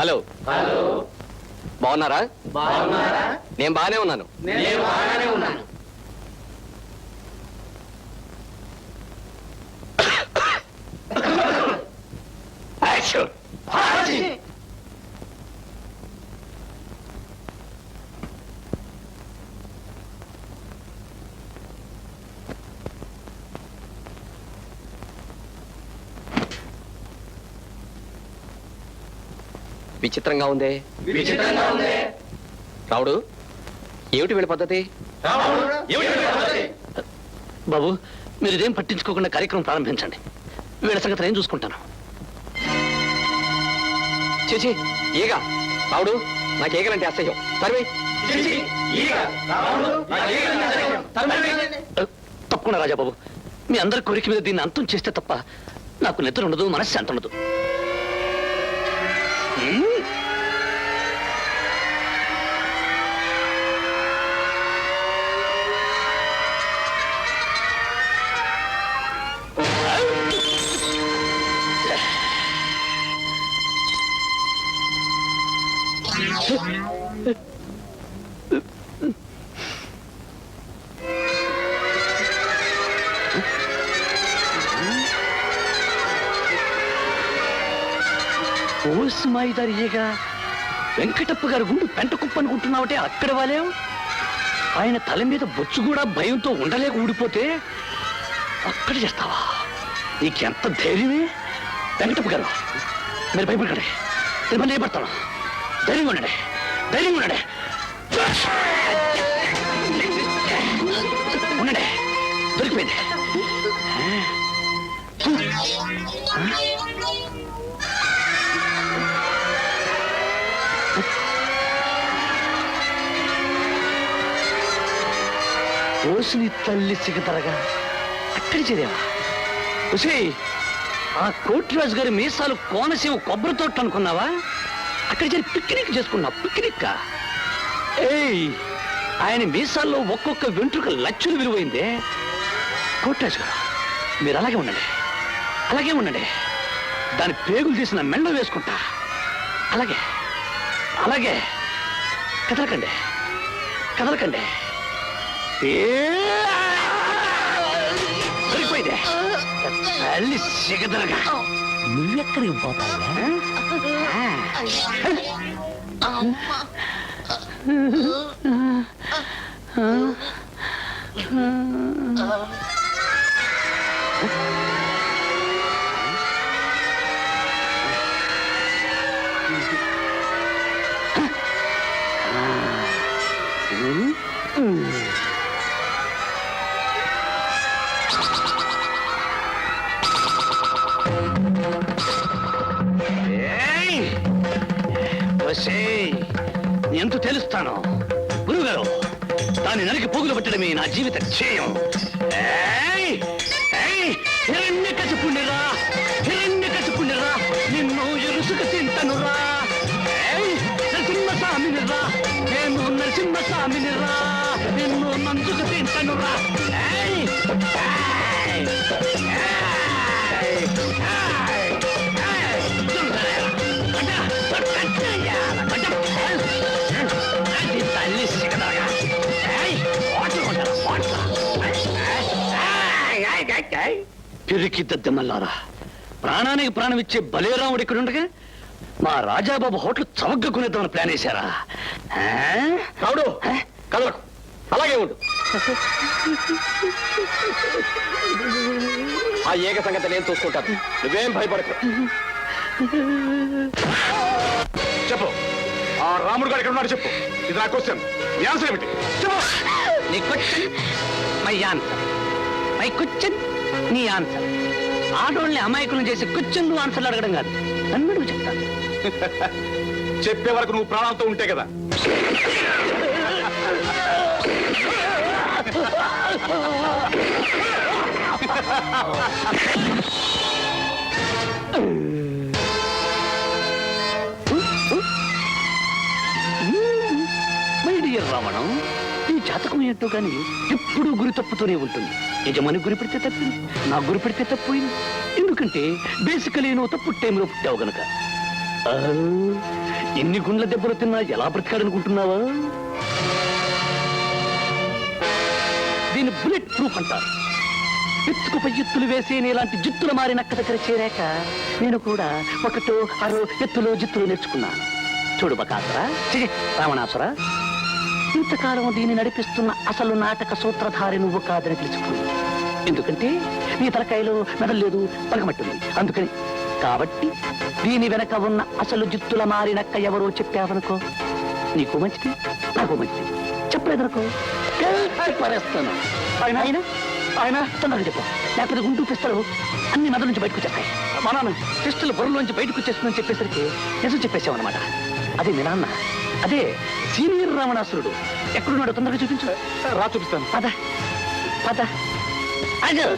Hello. Hello. బాగున్నారా? బాగున్నారా? నేను బాగానే ఉన్నాను. నేను బాగానే ఉన్నాను. విచిత్రంగా ఉందే. విచిత్రంగా ఉంది. రావుడు ఏమిటి వీళ్ళ పద్ధతి? బాబు మీరు ఇదేం పట్టించుకోకుండా కార్యక్రమం ప్రారంభించండి. వీళ్ళ సంగతి నేను చూసుకుంటాను. చేచి ఈగ. రావుడు నాకు ఈగలంటే అసహ్యం. అ, తప్పకుండా రాజాబాబు మీ అందరి కోరిక మీద దీన్ని అంతం చేస్తే తప్ప నాకు నిద్ర ఉండదు మనశ్శాంతి ఉండదు. Hmm? వెంకటప్ప గారు గుండు పెంట కుప్ప అనుకుంటున్నావటే అక్కడ వాలేం? ఆయన తల మీద బొచ్చు కూడా భయంతో ఉండలేక ఊడిపోతే అక్కడ చేస్తావా? నీకెంత ధైర్యమే? వెంకటప్ప గారు మీరు భయపడకండి. నేను మళ్ళీ భయపడతాను ధైర్యంగా ఉండండి. ధైర్యంగా ఉండండి. ఓసిని తల్లి సిగతరగా. అక్కడి చేరేవా? ఉసే ఆ కోటిరాజు గారి మీసాలు కోనసీమ కొబ్బరి తోట అనుకున్నావా? అక్కడ చేరి పిక్నిక్ చేసుకున్నావు. పిక్నిక్ ఏయ్ ఆయన మీసాల్లో ఒక్కొక్క వెంట్రుక లక్షలు విలువైందే కోటిరాజు గారు మీరు అలాగే ఉండండి. అలాగే ఉండండి. దాని పేగులు తీసిన మెండ వేసుకుంటా. అలాగే అలాగే. కదలకండి. కదలకండి. సరిపోయింది. తల్లి సిగదరగా. నువ్వెక్కడికి పోతావా ఏయ్! ఒసేయ్! ఎంత తెలుస్తాను గురుగారు దాన్ని నరికి పోగులు పట్టడమే నా జీవిత ధ్యేయం ఏయ్! ఏయ్! హిరణ్యకశిపుణ్ణిరా! హిరణ్యకశిపుణ్ణిరా! నిన్ను ఎరుసుకు తింటనురా ఏయ్! నరసింహస్వామినిరా నేను నరసింహస్వామినిరా రా పిరికి దద్దమల్లారా ప్రాణానికి ప్రాణం ఇచ్చే బలేరాముడు ఇక్కడ ఉండగా మా రాజాబాబు హోటల్ చవగ్గా కొనేద్దామని ప్లాన్ వేశారా? రావుడు కదలకు. అలాగే ఉండు. ఆ ఏక సంగతి నేను చూసుకుంటాను. నువ్వేం భయపడకు. చెప్పు. ఆ రాముడు గారు ఎక్కడ ఉన్నాడు చెప్పు. ఇది నా క్వశ్చన్ ఆన్సర్ ఏమిటి? చెప్పు. నీ question my answer my question నీ ఆన్సర్. ఆడోళ్ళని అమాయకులను చేసి నువ్వు ఆన్సర్లు అడగడం కాదు. నన్ను నువ్వు చెప్తాను చెప్పే వరకు నువ్వు ప్రాణాలతో ఉంటే కదా. మై డియర్ రావణం. ఈ జాతకం ఏంటో కానీ ఎప్పుడూ గురి తప్పుతూనే ఉంటుంది. యజమాని గురి పెడితే తప్పింది నా గురి పెడితే తప్పోయింది. ఎందుకంటే బేసికలీ నువ్వు తప్పు టైంలో పుట్టావు గనక. ఎన్ని గుండ్ల దెబ్బలు తిన్నా ఎలా బ్రతికాడనుకుంటున్నావా? దీన్ని బుల్లెట్ ప్రూఫ్ అంటారు. ఎత్తుకుపై ఎత్తులు వేసి నీలాంటి జిత్తులు మారి నక్క దగ్గర చేరాక నేను కూడా ఒకటో అరో ఎత్తులో జిత్తులు నేర్చుకున్నాను. చూడు బకాసరా రావణాసురా. ఇంతకాలం దీన్ని నడిపిస్తున్న అసలు నాటక సూత్రధారి నువ్వు కాదని తెలుసుకుని ఎందుకంటే నీ తలకాయలో మెదల్లేదు పలకమట్టుంది అందుకని కాబట్టి దీని వెనక ఉన్న అసలు జిత్తుల మారినక్క ఎవరో చెప్పావనుకో నీకు మంచిది నాకు మంచిది. చెప్పలేదనుకో పారేస్తాను. ఆయన? ఆయన? ఆయన? తొందరగా చెప్పు. లేకపోతే గుంటూ పిస్తలు అన్ని మెదల నుంచి బయటకు వచ్చేస్తాయి. మా నాన్న పిస్టల్ బొర్రలోంచి బయటకు వచ్చేస్తుందని చెప్పేసరికి నిజం చెప్పేసామన్నమాట అదే మీ నాన్న. అదే సీనియర్ రావణాసురుడు. ఎక్కడున్నాడో తొందరగా చూపించు. రా చూపిస్తాను. పద. పద. అగో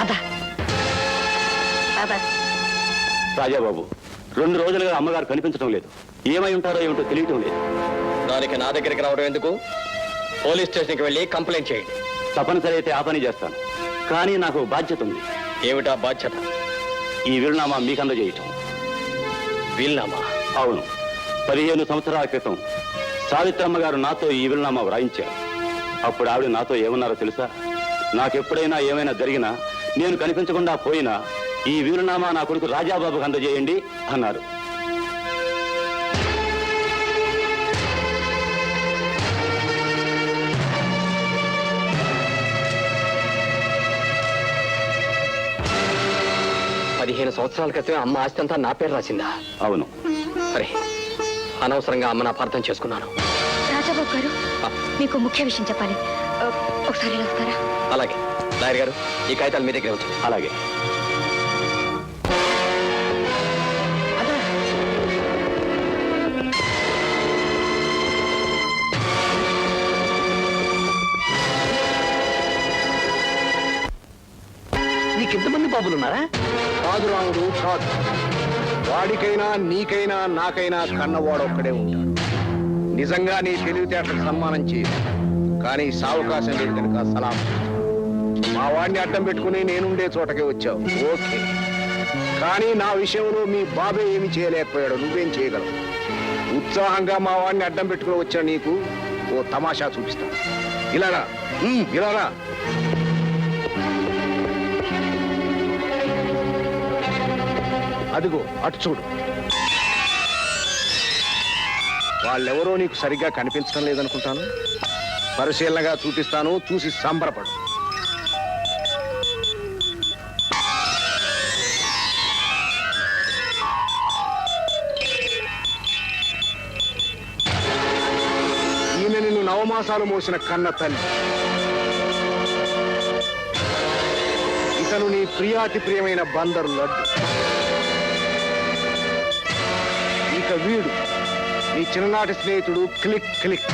పద. పద. రాజాబాబు రెండు రోజులుగా అమ్మగారు కనిపించడం లేదు. ఏమై ఉంటారో ఏమిటో తెలియటం లేదు. దానికి నా దగ్గరికి రావడం ఎందుకు? పోలీస్ స్టేషన్కి వెళ్ళి కంప్లైంట్ చేయండి. తప్పనిసరి అయితే ఆ పని చేస్తాను. కానీ నాకు బాధ్యత ఉంది. ఏమిటా బాధ్యత? ఈ వీరునామా మీకు అందజేయటం. వీల్నామా? అవును. పదిహేను సంవత్సరాల క్రితం సావిత్రమ్మ గారు నాతో ఈ వీరునామా వ్రాయించారు. అప్పుడు ఆవిడ నాతో ఏమన్నారో తెలుసా? నాకెప్పుడైనా ఏమైనా జరిగినా నేను కనిపించకుండా పోయినా ఈ వీరునామా నా కొడుకు రాజాబాబుకు అందజేయండి అన్నారు. పదిహేను సంవత్సరాల క్రితమే అమ్మ ఆస్తి అంతా నా పేరు రాసిందా? అవును. సరే అనవసరంగా అమ్మను అపార్థం చేసుకున్నాను. రాజాబాబు గారు మీకు ముఖ్య విషయం చెప్పాలి. ఒకసారి ఇలా వస్తారా అలాగే. లాయర్ గారు ఈ కాగితాలు మీ దగ్గర ఉంచండి అలాగే. నీకు ఎంతమంది బాబులు ఉన్నారా కాదు రాముడు కాదు. వాడికైనా నీకైనా నాకైనా కన్నవాడొక్కడే ఉంటాడు. నిజంగా నీ తెలివితేటలకు సన్మానం చేయదు కానీ సావకాశం లేదు కనుక సలాం మా వాడిని అడ్డం పెట్టుకుని నేనుండే చోటకే వచ్చావు. ఓకే. కానీ నా విషయంలో మీ బాబే ఏమి చేయలేకపోయాడు నువ్వేం చేయగలవు. ఉత్సాహంగా మా వాడిని అడ్డం పెట్టుకుని వచ్చా నీకు. ఓ తమాషా చూపిస్తాను ఇలారా ఉమ్, ఇలారా అదిగో అటు చూడు. వాళ్ళెవరో నీకు సరిగ్గా కనిపించడం లేదనుకుంటాను. పరిశీలనగా చూపిస్తాను చూసి సంబరపడు. ఈమె నిన్ను నవమాసాలు మోసిన కన్న తల్లి. ఇతను నీ ప్రియాతి ప్రియమైన బందరు లడ్డు. ఇక వీడు. నీ చిన్ననాటి స్నేహితుడు క్లిక్ క్లిక్.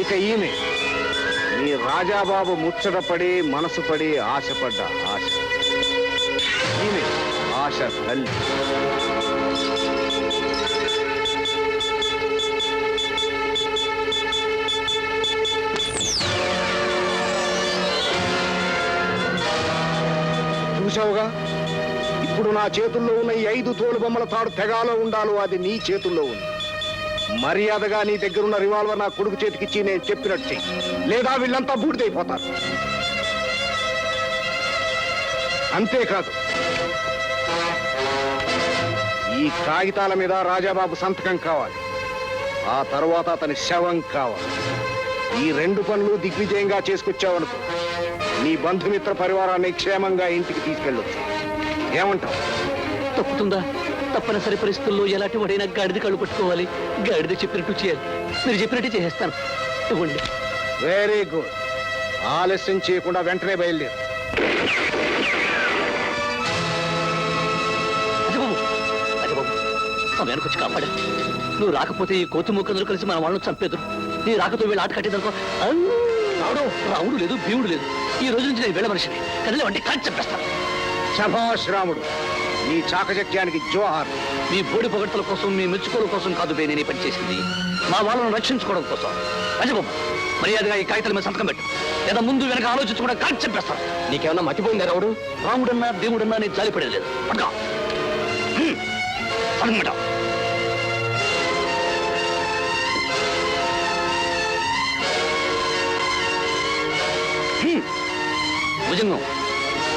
ఇక ఈమె నీ రాజాబాబు ముచ్చటపడి మనసు పడి ఆశపడ్డ ఆశ. ఈమె ఆశ తల్లి. చూసావుగా ఇప్పుడు నా చేతుల్లో ఉన్న ఈ ఐదు తోలు బొమ్మల తాడు తెగాలో ఉండాలో అది నీ చేతుల్లో ఉంది. మర్యాదగా నీ దగ్గరున్న రివాల్వర్ నా కొడుకు చేతికిచ్చి నేను చెప్పినట్టు చెయ్యి. లేదా వీళ్ళంతా బూడిదైపోతారు. అంతేకాదు ఈ కాగితాల మీద రాజాబాబు సంతకం కావాలి. ఆ తర్వాత అతని శవం కావాలి. ఈ రెండు పనులు దిగ్విజయంగా చేసుకొచ్చావనుకో నీ బంధుమిత్ర పరివారాన్ని క్షేమంగా ఇంటికి తీసుకెళ్ళొచ్చు. ఏమంటావు? తప్పుతుందా? తప్పనిసరి పరిస్థితుల్లో ఎలాంటి వాడైనా గాడిద కళ్ళు పట్టుకోవాలి. గాడిద చెప్పినట్టు చేయాలి. మీరు చెప్పినట్టు చేసేస్తాను. ఇవ్వండి. వెరీ గుడ్ ఆలస్యం చేయకుండా వెంటనే బయలుదేరు. వెనకొచ్చి కాపాడా. నువ్వు రాకపోతే ఈ కోతి మూకందరూ కలిసి మన వాళ్ళని చంపేద్దరు నీ రాకతో వీళ్ళు ఆట కట్టేదనుకో. రావుడు రావుడు లేదు భీముడు లేదు. ఈ రోజు నుంచి నేను వెళ్ళ మనిషిని. కదిలే వంటి కాల్చి చంపేస్తాను శభాష్ రాముడు నీ చాకచక్యానికి జోహార్. మీ బోడి పొగడ్తల కోసం మీ మెచ్చుకోల కోసం కాదు బే నేను పని చేసింది మా వాళ్ళను రక్షించుకోవడం కోసం. రాజబాబు మర్యాదగా ఈ కాగితాల మీద సంతకం పెట్టు. లేదా ముందు వెనక ఆలోచించకుండా కాల్చి చెప్పేస్తాను నీకేమన్నా మతిపోయిందా రావుడు? రాముడన్నా దేవుడన్నా నేను జాలిపడేది లేదు పట్టుకో. హ్మ్. సంతకం భుజంగం.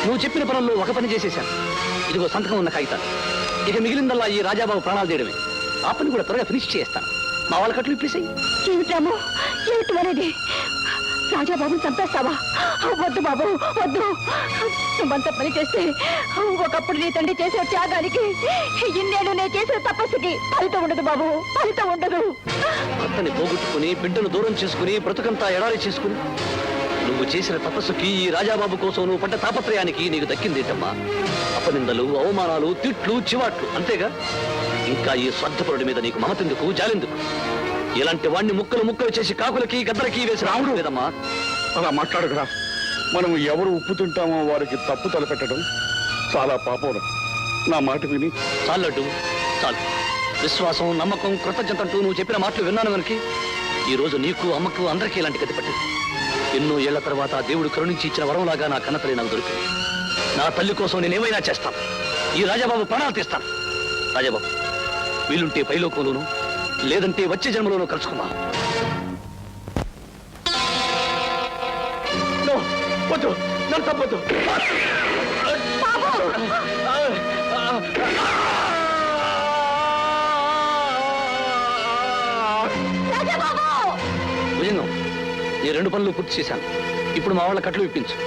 నువ్వు చెప్పిన పనుల్లో ఒక పని చేసేశాను. ఇదిగో సంతకం ఉన్న కాగితాలు. ఇక మిగిలిందల్లా ఈ రాజాబాబు ప్రాణాలు తీయడమే. ఆ పని కూడా త్వరగా ఫినిష్ చేస్తాను. మా వాళ్ళ కట్లు ఇప్పేసాయి. ఏమిటి రాము ఏమిటి అనేది? రాజాబాబుని చంపేస్తావా? వద్దు బాబు వద్దు. నువ్వంత పని చేస్తే ఒకప్పుడు నీ తండ్రి చేసే త్యాగానికి ఇన్నేళ్ళు నేను చేసే తపస్సుకి ఫలితం ఉండదు బాబు ఫలితం ఉండదు. భర్తని పోగొట్టుకుని బిడ్డను దూరం చేసుకుని బ్రతుకంతా ఎడారి చేసుకుని నువ్వు చేసిన తపస్సుకి ఈ రాజాబాబు కోసం నువ్వు పడ్డ తాపత్రయానికి నీకు దక్కిందేటమ్మా. అపనిందలు అవమానాలు తిట్లు చివాట్లు అంతేగా? ఇంకా ఈ స్వార్థపరుడి మీద నీకు మమతెందుకు జాలెందుకు? ఇలాంటి వాణ్ణి ముక్కలు ముక్కలు చేసి కాకులకి గద్దలకి వేసి రావడం లేదమ్మా. అలా మాట్లాడకురా. మనం ఎవరు ఉప్పు తింటామో వారికి తప్పు తలపెట్టడం చాలా పాపం. నా మాట విని. చాలడ్డు చాలు. విశ్వాసం నమ్మకం కృతజ్ఞత అంటూ నువ్వు చెప్పిన మాటలు విన్నాను మనకి ఈ రోజు నీకు అమ్మకు అందరికీ ఇలాంటి గతి పట్టింది. ఎన్నో ఏళ్ళ తర్వాత దేవుడు కరుణించి ఇచ్చిన వరంలాగా నా కన్నతల్లి నాకు దొరికింది. నా తల్లి కోసం నేనేమైనా చేస్తాను? ఈ రాజాబాబు ప్రాణాలు తీస్తాను. రాజాబాబు వీలుంటే పైలోకంలోను లేదంటే వచ్చే జన్మలోనూ కలుసుకుందాం. వద్దు నన్ను తప్పదు ఈ రెండు పనులు పూర్తి చేశాను. ఇప్పుడు మా వాళ్ళ కట్లు ఇప్పించు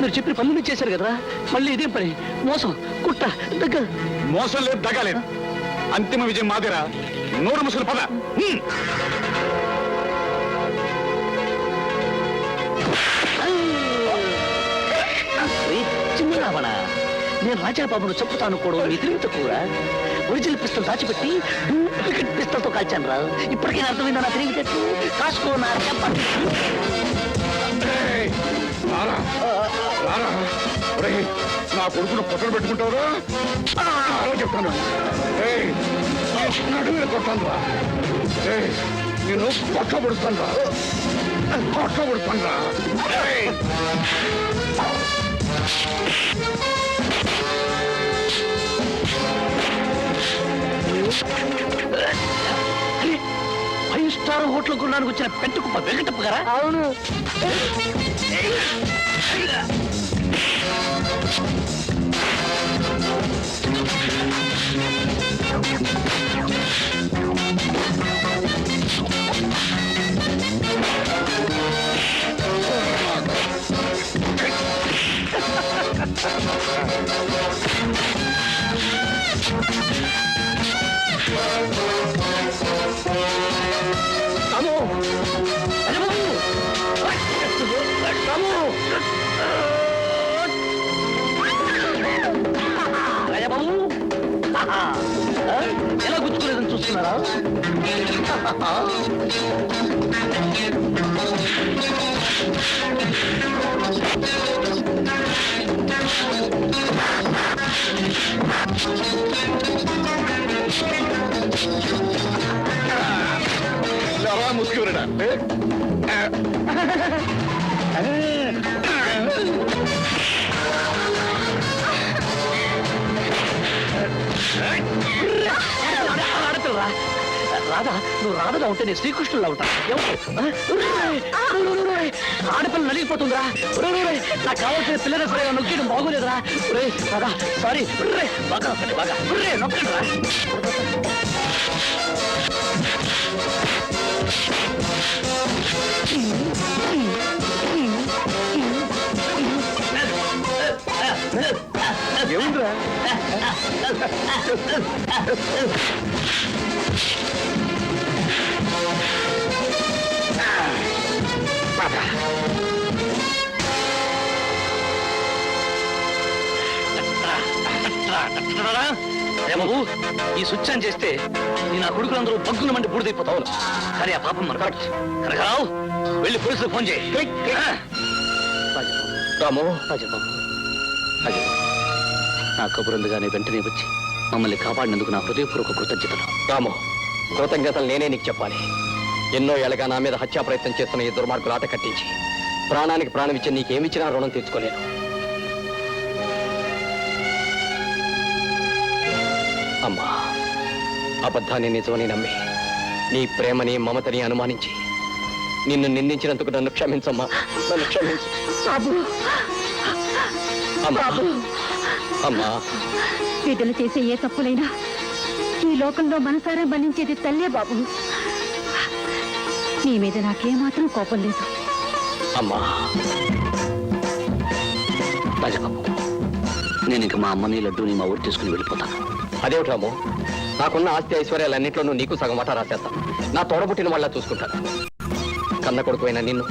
మీరు చెప్పిన పనులు చేశారు కదా మళ్ళీ ఇదేం పని? మోసం కుట్ట దగ్గర. మోసం లేదు దగాలేదు అంతిమ విజయం మాదిరా. నూరు ముసలు పద. చిన్న రావణ నేను రాజాబాబును చెప్పుతాను కూడా నీ తెలివి తక్కువ ఒరిజినల్ పిస్తల్ దాచిపెట్టి డూప్లికేట్ పిస్తల్తో కాల్చాను రా. ఇప్పటికైనా అర్థమైందా నా తెలివితేటలు కాసుకో నా నా కొడుకును పొట్టలు పెట్టుకుంటావురా? ఆ, అలా చెప్తాను. ఏయ్, కొట్టాను రా. నేను పక్క పడుతాను రా. ఏయ్. అరే, ఫైవ్ స్టార్ హోటల్ కొనడానికి వచ్చిన పెంట కుప్ప వెంకటప్ప గారా? అవును. రాజాబాబు ఇలా ముసుగురడా రాధా నువ్వు రాధగా ఉంటే నేను శ్రీకృష్ణులా ఉంటా. ఆడపిల్ల నలిగిపోతుందిరా. నాకు కావాల్సిన పిల్లల సరిగా నొక్కడం బాగోలేదురా. రే రాధా సారీ రే బాగా నొక్కండి, బాగా. ఉర్రే నొక్కండి రా. బాబు ఈ స్విచ్ ఆన్ చేస్తే నీ నా కొడుకులందరూ పగ్గున మండి బూడిదైపోతావు కానీ ఆ పాపం మన కరెక్ట్ కనకరావు వెళ్ళి పోలీసులకు ఫోన్ చేయి. రాము. రాజబాబు నా కబురందుగానే వెంటనే వచ్చి మమ్మల్ని కాపాడినందుకు నా హృదయపూర్వక కృతజ్ఞతలు. రాము కృతజ్ఞతలు నేనే నీకు చెప్పాలి. ఎన్నో ఏళ్ళగా నా మీద హత్యా ప్రయత్నం చేస్తున్న ఈ దుర్మార్గులు ఆట కట్టించి ప్రాణానికి ప్రాణం ఇచ్చి నీకేమిచ్చినా రుణం తీర్చుకోలేను. అబద్ధాన్ని నిజమని నమ్మి నీ ప్రేమని మమతని అనుమానించి నిన్ను నిందించినందుకు నన్ను క్షమించమ్మా. నన్ను క్షమించు. అమ్మా. అమ్మా. బిడ్డలు చేసే ఏ తప్పులైనా ఈ లోకంలో మనసారా మన్నించేది తల్లే బాబు. నీ మీద నాకేమాత్రం కోపం లేదు. అమ్మా. రాజబాబు నేను ఇంక మా అమ్మని లడ్డూని మా ఊరు తీసుకుని వెళ్ళిపోతాను. అదేమిటి రాము? నాకున్న ఆస్తి ఐశ్వర్యాలన్నింటిలోనూ నీకు సగం వాటా రాసేస్తాను నా తోడబుట్టిన వాళ్ళ చూసుకుంటాను కన్న కొడుకుైన నిన్ను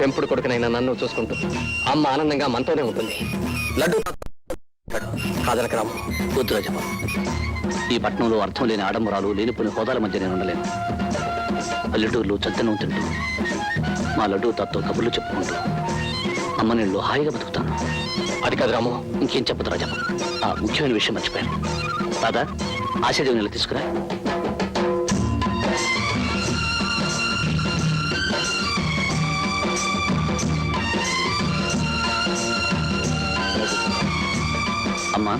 పెంపుడు కొడుకునైనా నన్ను చూసుకుంటూ. అమ్మ ఆనందంగా మనతోనే ఉంటుంది. లడ్డు కాదనక రాము వద్దు ఈ పట్టణంలో అర్థం లేని ఆడంబరాలు లేనిపోయిన హోదాల మధ్య నేను ఉండలేను. పల్లెటూరులో చద్దనం తింటూ మా లడ్డు తత్తో కబుర్లు చెప్పుకుంటూ అమ్మ నీళ్ళు హాయిగా బతుకుతాను. అది కాదు రాము ఇంకేం చెప్పదు రాజమ్మ ఆ ముఖ్యమైన విషయం మర్చిపోయాను. రాదా ఆశాదేవి నెల తీసుకురా అమ్మా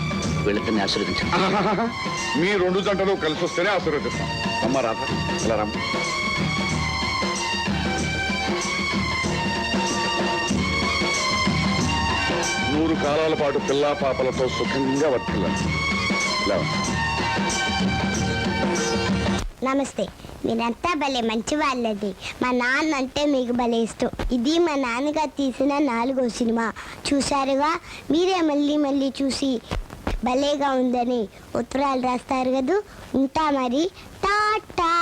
వీళ్ళిద్దరిని ఆశీర్వదించండి. మీ రెండు జంటలు కలిసి వస్తేనే ఆశీర్వదిస్తాం. అమ్మ రాధ ఇలా రమ్మ. నూరు కాలాల పాటు పిల్లా పాపలతో సుఖంగా వర్తిల్లాలి లేవండి. నమస్తే. మీరంతా భలే మంచి వాళ్ళది మా నాన్న అంటే మీకు భలే ఇష్టం. ఇది మా నాన్నగారు తీసిన నాలుగో సినిమా. చూశారుగా? మీరే మళ్ళీ మళ్ళీ చూసి భలేగా ఉందని ఉత్తరాలు రాస్తారు కదూ? ఉంటా మరి. టాటా!